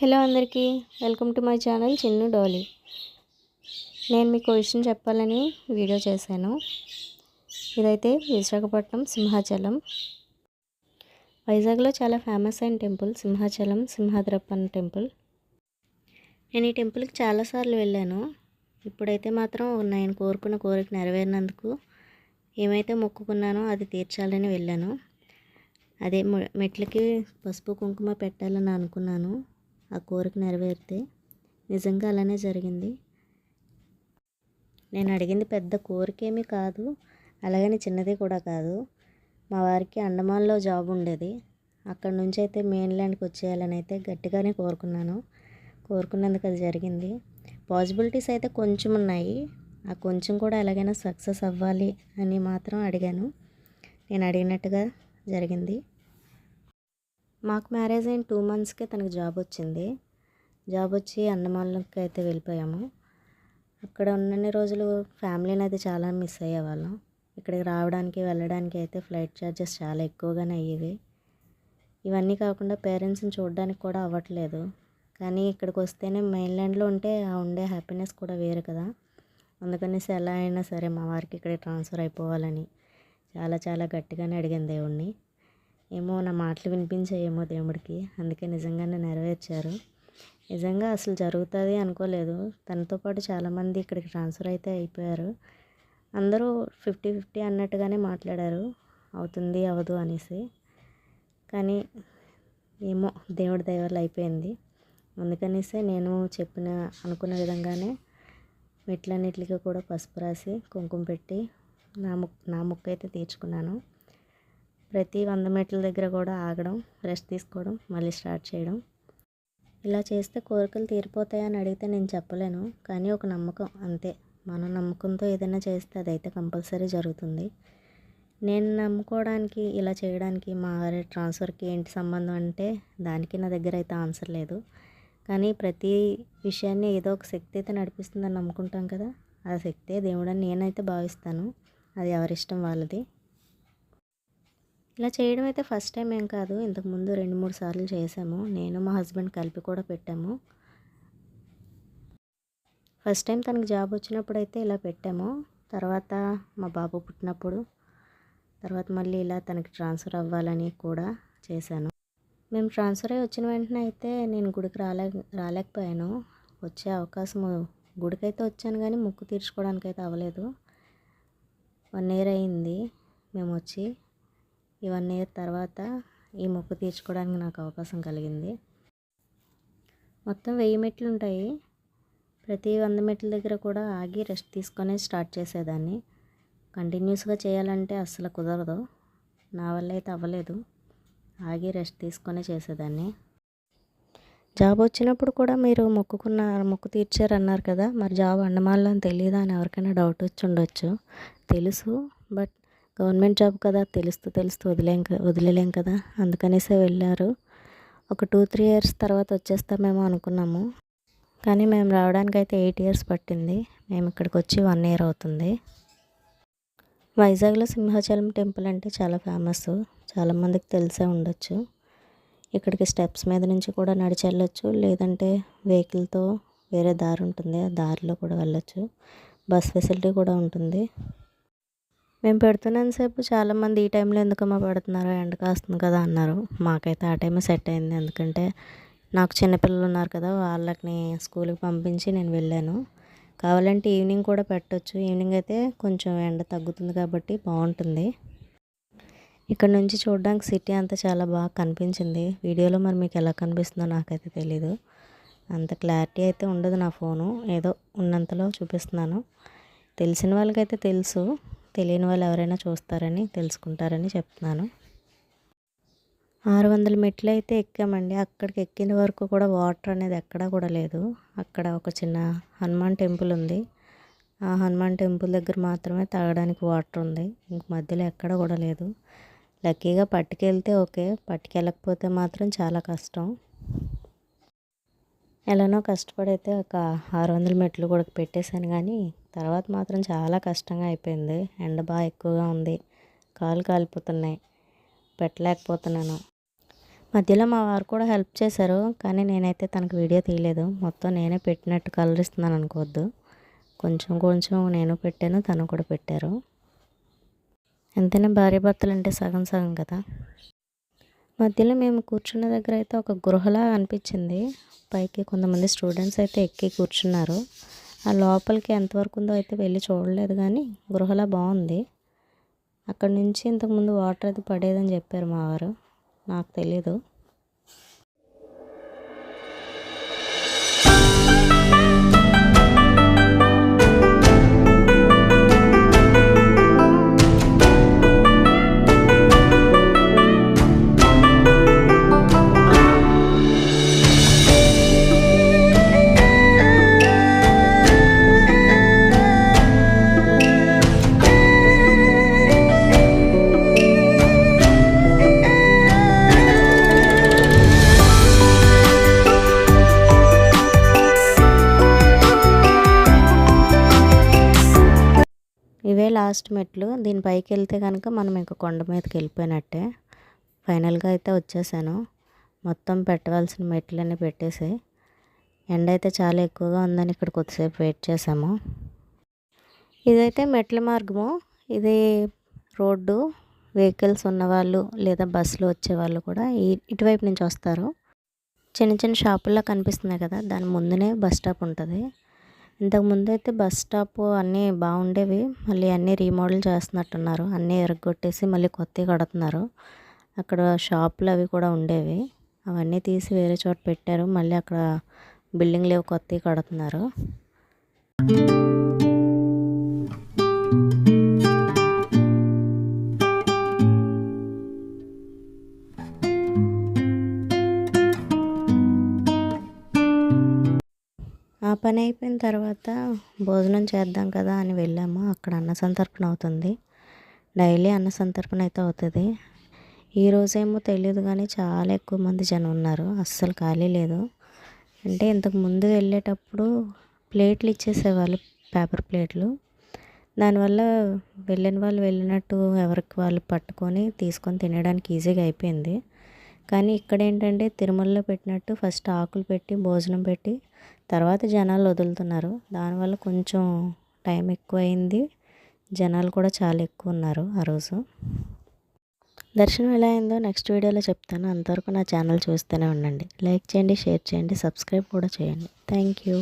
Hello అందరికీ welcome to my channel Chinnu Dolly. నేను మీకు విషయం చెప్పాలని వీడియో చేశాను. ఇదైతే విశాఖపట్నం సింహాచలం. వైజాగ్లో చాలా ఫేమస్ అయిన టెంపుల్ సింహాచలం సింహాద్రప్పన్ టెంపుల్. నేను ఈ టెంపుల్కి చాలాసార్లు వెళ్ళాను. ఇప్పుడైతే మాత్రం నేను కోరుకున్న కోరిక నెరవేరినందుకు ఏమైతే మొక్కుకున్నానో అది తీర్చాలని వెళ్ళాను. అదే మెట్లకి పసుపు కుంకుమ పెట్టాలని అనుకున్నాను. ఆ కోరిక నెరవేరితే నిజంగా అలానే జరిగింది. నేను అడిగింది పెద్ద కోరికేమీ కాదు అలాగని చిన్నది కూడా కాదు. మా వారికి అండమాన్లో జాబ్ ఉండేది. అక్కడ నుంచి అయితే మెయిన్ల్యాండ్కి వచ్చేయాలని అయితే గట్టిగానే కోరుకున్నాను. కోరుకున్నందుకు అది జరిగింది. పాసిబిలిటీస్ అయితే కొంచెం ఉన్నాయి. ఆ కొంచెం కూడా ఎలాగైనా సక్సెస్ అవ్వాలి అని మాత్రం అడిగాను. నేను అడిగినట్టుగా జరిగింది. మాకు మ్యారేజ్ అయిన టూ మంత్స్కే తనకు జాబ్ వచ్చింది. జాబ్ వచ్చి అన్నమాలకి అయితే వెళ్ళిపోయాము. అక్కడ ఉన్నన్ని రోజులు ఫ్యామిలీని అయితే చాలా మిస్ అయ్యేవాళ్ళం. ఇక్కడికి రావడానికి వెళ్ళడానికి అయితే ఫ్లైట్ ఛార్జెస్ చాలా ఎక్కువగానే అయ్యేవి. ఇవన్నీ కాకుండా పేరెంట్స్ని చూడడానికి కూడా అవ్వట్లేదు. కానీ ఇక్కడికి వస్తేనే మెయిన్లాండ్లో ఉంటే ఆ ఉండే హ్యాపీనెస్ కూడా వేరు కదా. అందుకనేసి ఎలా అయినా సరే మా వారికి ఇక్కడ ట్రాన్స్ఫర్ అయిపోవాలని చాలా చాలా గట్టిగానే అడిగాను దేవుణ్ణి. ఏమో నా మాటలు వినిపించాయేమో దేవుడికి. అందుకే నిజంగానే నెరవేర్చారు. నిజంగా అసలు జరుగుతుంది అనుకోలేదు. తనతో పాటు చాలామంది ఇక్కడికి ట్రాన్స్ఫర్ అయితే అయిపోయారు. అందరూ ఫిఫ్టీ ఫిఫ్టీ అన్నట్టుగానే మాట్లాడారు. అవుతుంది అవదు అనేసి. కానీ ఏమో దేవుడి దయవల్ల అయిపోయింది. అందుకనేసే నేను చెప్పిన అనుకున్న విధంగానే మెట్లన్నిటికీ కూడా పసుపు రాసి కుంకుమ పెట్టి నా ముక్ నా ముక్క అయితే తీర్చుకున్నాను. ప్రతి వంద మీటర్ల దగ్గర కూడా ఆగడం రెస్ట్ తీసుకోవడం మళ్ళీ స్టార్ట్ చేయడం. ఇలా చేస్తే కోరికలు తీరిపోతాయని అడిగితే నేను చెప్పలేను. కానీ ఒక నమ్మకం అంతే. మన నమ్మకంతో ఏదైనా చేస్తే అదైతే కంపల్సరీ జరుగుతుంది. నేను నమ్ముకోవడానికి ఇలా చేయడానికి మా ట్రాన్స్ఫర్కి ఏంటి సంబంధం అంటే దానికి నా దగ్గర అయితే ఆన్సర్ లేదు. కానీ ప్రతి విషయాన్ని ఏదో ఒక శక్తి అయితే నడిపిస్తుందని నమ్ముకుంటాం కదా. ఆ శక్తే దేవుడని నేనైతే భావిస్తాను. అది ఎవరిష్టం వాళ్ళది. ఇలా చేయడం అయితే ఫస్ట్ టైం ఏం కాదు. ఇంతకుముందు రెండు మూడు సార్లు చేసాము నేను మా హస్బెండ్ కలిపి కూడా పెట్టాము. ఫస్ట్ టైం తనకి జాబ్ వచ్చినప్పుడు అయితే ఇలా పెట్టాము. తర్వాత మా బాబు పుట్టినప్పుడు తర్వాత మళ్ళీ ఇలా తనకి ట్రాన్స్ఫర్ అవ్వాలని కూడా చేశాను. మేము ట్రాన్స్ఫర్ అయ్యి వచ్చిన వెంటనే అయితే నేను గుడికి రాలే రాలేకపోయాను. వచ్చే అవకాశం గుడికైతే వచ్చాను కానీ ముక్కు తీర్చుకోవడానికి అయితే అవ్వలేదు. వన్ ఇయర్ అయింది మేము వచ్చి. ఈ వన్ ఇయర్ తర్వాత ఈ మొక్కు తీర్చుకోవడానికి నాకు అవకాశం కలిగింది. మొత్తం వెయ్యి మెట్లు ఉంటాయి. ప్రతి వంద మెట్ల దగ్గర కూడా ఆగి రెస్ట్ తీసుకొని స్టార్ట్ చేసేదాన్ని. కంటిన్యూస్గా చేయాలంటే అస్సలు కుదరదు. నా వల్ల అయితే అవ్వలేదు. ఆగి రెస్ట్ తీసుకొని చేసేదాన్ని. జాబ్ వచ్చినప్పుడు కూడా మీరు మొక్కుకున్న మొక్కు తీర్చారన్నారు కదా. మరి జాబ్ అండమాల్లో అని తెలియదా అని ఎవరికైనా డౌట్ వచ్చి ఉండొచ్చు. తెలుసు బట్ గవర్నమెంట్ జాబ్ కదా తెలుస్తూ తెలుస్తూ వదిలేం వదిలేలేం కదా అందుకనేసే వెళ్ళారు. ఒక టూ త్రీ ఇయర్స్ తర్వాత వచ్చేస్తామేమో అనుకున్నాము. కానీ మేము రావడానికి అయితే ఎయిట్ ఇయర్స్ పట్టింది. మేము ఇక్కడికి వచ్చి వన్ ఇయర్ అవుతుంది. వైజాగ్లో సింహాచలం టెంపుల్ అంటే చాలా ఫేమస్ చాలామందికి తెలిసే ఉండొచ్చు. ఇక్కడికి స్టెప్స్ మీద నుంచి కూడా నడిచి వెళ్ళొచ్చు. లేదంటే వెహికల్తో వేరే దారి ఉంటుంది. ఆ దారిలో కూడా వెళ్ళొచ్చు. బస్ ఫెసిలిటీ కూడా ఉంటుంది. మేము పెడుతున్నంతసేపు చాలామంది ఈ టైంలో ఎందుకమ్మా పెడుతున్నారు? ఎండ కాస్తుంది కదా అన్నారు. మాకైతే ఆ టైమే సెట్ అయింది. ఎందుకంటే నాకు చిన్నపిల్లలు ఉన్నారు కదా వాళ్ళకి స్కూల్కి పంపించి నేను వెళ్ళాను. కావాలంటే ఈవినింగ్ కూడా పెట్టచ్చు. ఈవినింగ్ అయితే కొంచెం ఎండ తగ్గుతుంది కాబట్టి బాగుంటుంది. ఇక్కడ నుంచి చూడడానికి సిటీ అంతా చాలా బాగా కనిపించింది. వీడియోలో మరి మీకు ఎలా కనిపిస్తుందో నాకైతే తెలీదు. అంత క్లారిటీ అయితే ఉండదు నా ఫోను. ఏదో ఉన్నంతలో చూపిస్తున్నాను. తెలిసిన వాళ్ళకైతే తెలుసు. తెలియని వాళ్ళు ఎవరైనా చూస్తారని తెలుసుకుంటారని చెప్తున్నాను. ఆరు వందల మెట్లు అయితే ఎక్కామండి. అక్కడికి ఎక్కిన వరకు కూడా వాటర్ అనేది ఎక్కడా కూడా లేదు. అక్కడ ఒక చిన్న హనుమాన్ టెంపుల్ ఉంది. ఆ హనుమాన్ టెంపుల్ దగ్గర మాత్రమే తాగడానికి వాటర్ ఉంది. ఇంక మధ్యలో ఎక్కడ కూడా లేదు. లక్కీగా పట్టుకెళ్తే ఓకే. పట్టుకెళ్ళకపోతే మాత్రం చాలా కష్టం. ఎలానో కష్టపడైతే ఒక ఆరు వందల మెట్లు కూడా పెట్టేశాను కానీ తర్వాత మాత్రం చాలా కష్టంగా అయిపోయింది. ఎండ బాగా ఎక్కువగా ఉంది. కాలు కాలిపోతున్నాయి. పెట్టలేకపోతున్నాను. మధ్యలో మా వారు కూడా హెల్ప్ చేశారు కానీ నేనైతే తనకు వీడియో తీయలేదు. మొత్తం నేనే పెట్టినట్టు కలర్ ఇస్తున్నాను అనుకోవద్దు. కొంచెం కొంచెం నేను పెట్టాను తను కూడా పెట్టారు. ఎంతైనా భార్య భర్తలు అంటే సగం సగం కదా. మధ్యలో మేము కూర్చున్న దగ్గర అయితే ఒక గృహలా అనిపించింది. పైకి కొంతమంది స్టూడెంట్స్ అయితే ఎక్కి కూర్చున్నారు. ఆ లోపలికి ఎంతవరకు ఉందో అయితే వెళ్ళి చూడలేదు కానీ గృహలా బాగుంది. అక్కడ నుంచి ఇంతకుముందు వాటర్ అది పడేదని చెప్పారు మా వారు. నాకు తెలీదు. ఇవే లాస్ట్ మెట్లు. దీని పైకి వెళ్తే కనుక మనం ఇంకా కొండ మీదకి వెళ్ళిపోయినట్టే. ఫైనల్గా అయితే వచ్చేసాను. మొత్తం పెట్టవలసిన మెట్లన్నీ పెట్టేసి ఎండ అయితే చాలా ఎక్కువగా ఉందని ఇక్కడ కొద్దిసేపు వెయిట్ చేసాము ఇదైతే మెట్ల మార్గము. ఇది రోడ్డు. వెహికల్స్ ఉన్నవాళ్ళు లేదా బస్సులో వచ్చేవాళ్ళు కూడా ఈ ఇటువైపు నుంచి వస్తారు. చిన్న చిన్న షాపుల్లో కనిపిస్తున్నాయి కదా. దాని ముందునే బస్ స్టాప్ ఉంటుంది. ఇంతకుముందు అయితే బస్ స్టాప్ అన్నీ బాగుండేవి. మళ్ళీ అన్నీ రీమోడల్ చేస్తున్నట్టున్నారు. అన్నీ ఎరగొట్టేసి మళ్ళీ కొత్తవి కడుతున్నారు. అక్కడ షాపులు అవి కూడా ఉండేవి. అవన్నీ తీసి వేరే చోట పెట్టారు. మళ్ళీ అక్కడ బిల్డింగ్లు ఏవో కొత్తవి కడుతున్నారు. పని అయిపోయిన తర్వాత భోజనం చేద్దాం కదా అని వెళ్ళాము. అక్కడ అన్న సంతర్పణ అవుతుంది. డైలీ అన్న సంతర్పణ అయితే అవుతుంది. ఈ తెలియదు కానీ చాలా ఎక్కువ మంది జనం ఉన్నారు. అస్సలు ఖాళీ లేదు. అంటే ఇంతకు ముందు వెళ్ళేటప్పుడు ప్లేట్లు ఇచ్చేసేవాళ్ళు పేపర్ ప్లేట్లు. దానివల్ల వెళ్ళిన వాళ్ళు వెళ్ళినట్టు ఎవరికి వాళ్ళు పట్టుకొని తీసుకొని తినడానికి ఈజీగా అయిపోయింది. కానీ ఇక్కడ ఏంటంటే తిరుమలలో పెట్టినట్టు ఫస్ట్ ఆకులు పెట్టి భోజనం పెట్టి తర్వాత జనాలు వదులుతున్నారు. దానివల్ల కొంచెం టైం ఎక్కువ అయింది జనాలు కూడా చాలా ఎక్కువ ఉన్నారు ఆ రోజు. దర్శనం ఎలా అయిందో నెక్స్ట్ వీడియోలో చెప్తాను. అంతవరకు నా ఛానల్ చూస్తూనే ఉండండి. లైక్ చేయండి షేర్ చేయండి సబ్స్క్రైబ్ కూడా చేయండి. Thank you.